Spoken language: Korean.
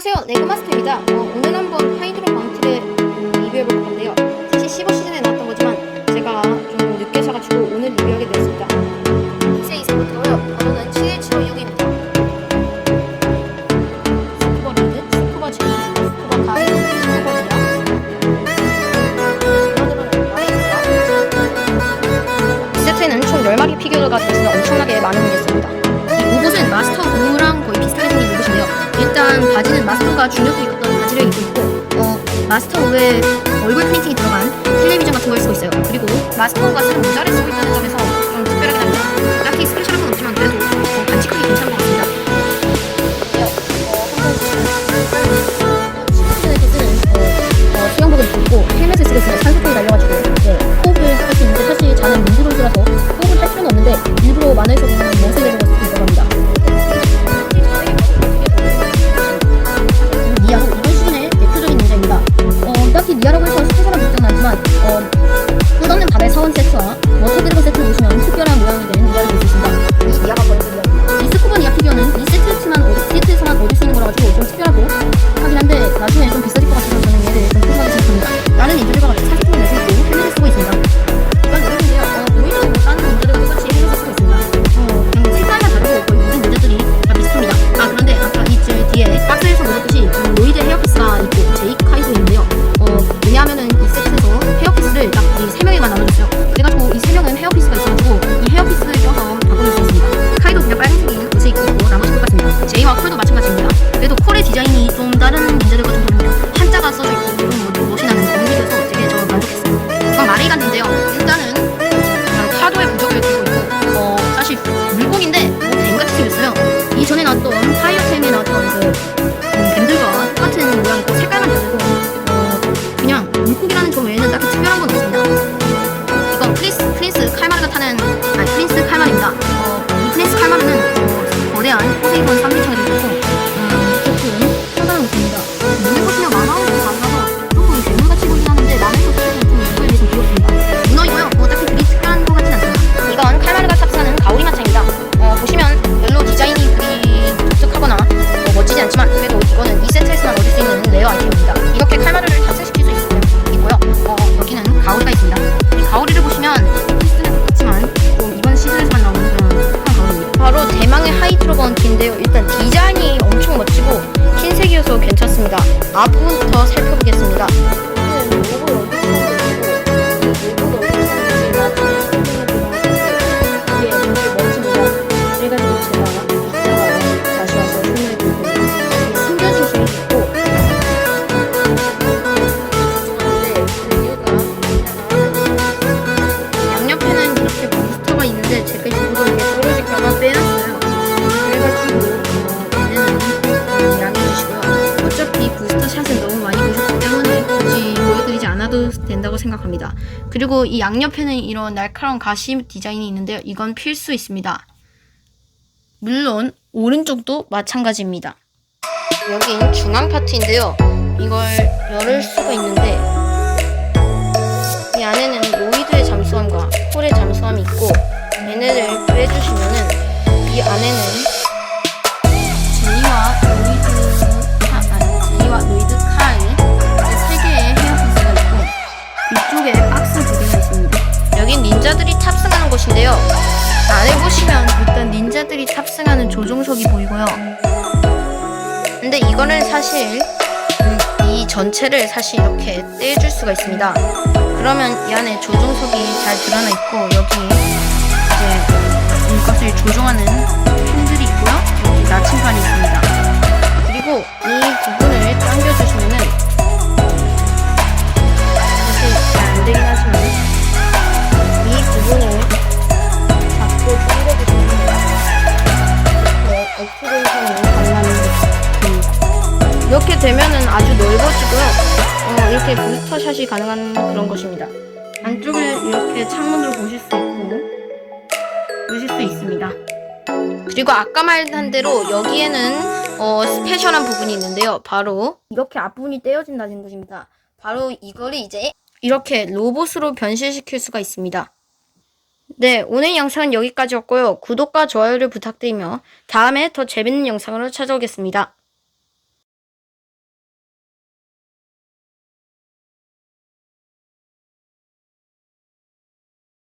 안녕하세요. 네그마스터입니다. 어, 오늘 한번 하이드로 마운트를 리뷰해볼 건데요. 사실 15 시즌에 나왔던 거지만 제가 좀 늦게 사가지고 오늘 리뷰하게 되었습니다. 엑세 이상부터요. 번호는 71756입니다. 스쿠버 리드, 스쿠버 제이, 스쿠버 가이, 디아 이 세트에는 총 10마리 피규어가 들어있어 엄청나게 많은 게 있습니다. 이 로봇은 마스터 우랑 바지는 마스터가 중력도 입었던 바지를 입고 있고 어, 마스터 위에 얼굴 프린팅이 들어간 텔레비전 같은 걸 쓰고 있어요. 그리고 마스터가 새로 모자를 쓰고 있다는 점에서 이돈 3인칭 啊不 된다고 생각합니다. 그리고 이 양옆에는 이런 날카로운 가시 디자인이 있는데요. 이건 필수 있습니다. 물론 오른쪽도 마찬가지입니다. 여긴 중앙 파트인데요. 이걸 열을 수가 있는데 이 안에는 로이드의 잠수함과 콜의 잠수함이 있고 얘네를 빼주시면은 이 안에는 제이와 로이드 이쪽에 박스 두 개가 있습니다. 여긴 닌자들이 탑승하는 곳인데요. 안에 보시면 일단 닌자들이 탑승하는 조종석이 보이고요. 근데 이거는 사실 음, 이 전체를 사실 이렇게 떼줄 수가 있습니다. 그러면 이 안에 조종석이 잘 드러나 있고 여기 이제 이렇게 되면은 아주 넓어지고요. 어, 이렇게 부스터 샷이 가능한 그런 것입니다. 안쪽을 이렇게 창문으로 보실 수 있고 보실 수 있습니다. 그리고 아까 말한 대로 여기에는 어, 스페셜한 부분이 있는데요. 바로 이렇게 앞부분이 떼어진다는 것입니다. 바로 이거를 이제 이렇게 로봇으로 변신시킬 수가 있습니다. 네, 오늘 영상은 여기까지였고요. 구독과 좋아요를 부탁드리며 다음에 더 재밌는 영상으로 찾아오겠습니다.